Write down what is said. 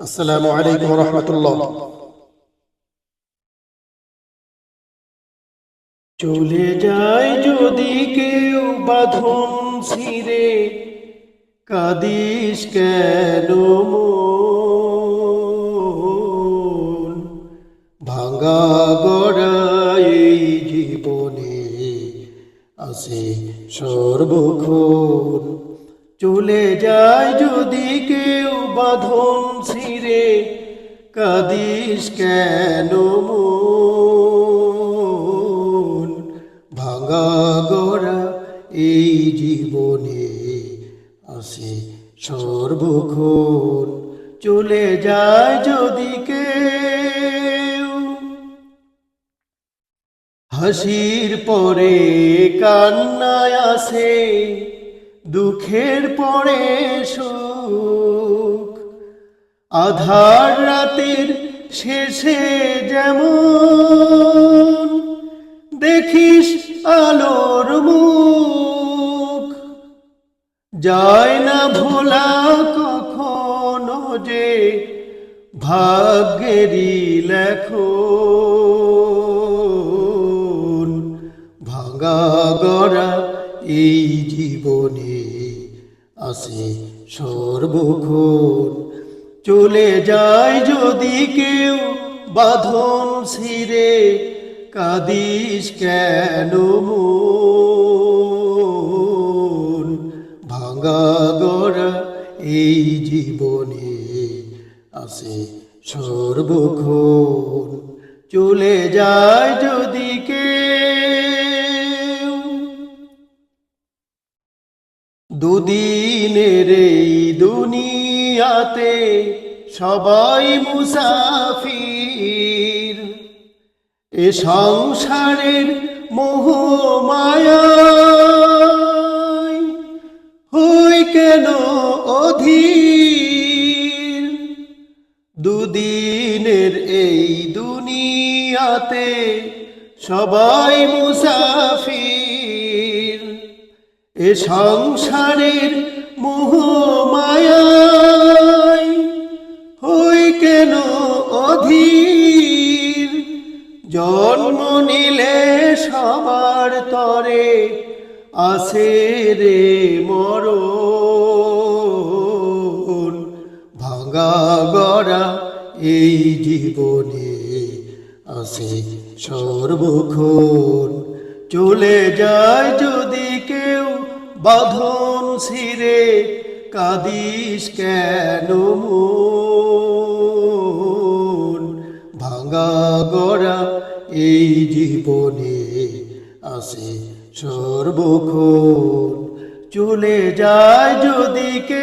আসসালামু আলাইকুম রহমতুল্লাহ চলে যায় যদি কেউ বাঁধন ছিঁড়ে, কাদিস কেন? ভাঙা গড়াই এই জীবনে আসে সর্বক্ষণ চলে যায় যদি কেউ বাঁধন ছিঁড়ে কাদিস কেন? ভাঙা গড়া এই জীবনে আসে সর্বক্ষণ চলে যায় যদি কেউ হাসির পরে কান্নায় আসে দুঃখের পরে সুখ। আধার রাতের শেষে যেমন দেখিস আলোর মুখ। যায় না ভোলা কখনো যে ভাগ্যেরই লেখন। ভাঙা গড়া এই আসে সর্বক্ষণ চলে যায় যদি কেউ বাঁধন ছিঁড়ে, কাদিস কেন? ভাঙা গড়া এই জীবনে আসে সর্বক্ষণ চলে যায় যদি দুদিনের এই দুনিয়াতে সবাই মুসাফির। এ সংসারের মোহ মায়ায় হই কেন অধীর? দুদিনের এই দুনিয়াতে সবাই মুসাফির। এ সংসারের মোহ মায়ায় হই কেন অধীর? জন্ম নিলে সবার তরে আসে রে মরণ। ভাঙা গড়া এই জীবনে আসে সর্বক্ষণ। চলে যায় যদি বাঁধন ছিঁড়ে কাদিস কেন? ভাঙা গড়া এই জীবনে আসে সর্বক্ষণ চলে যায় যদি কেউ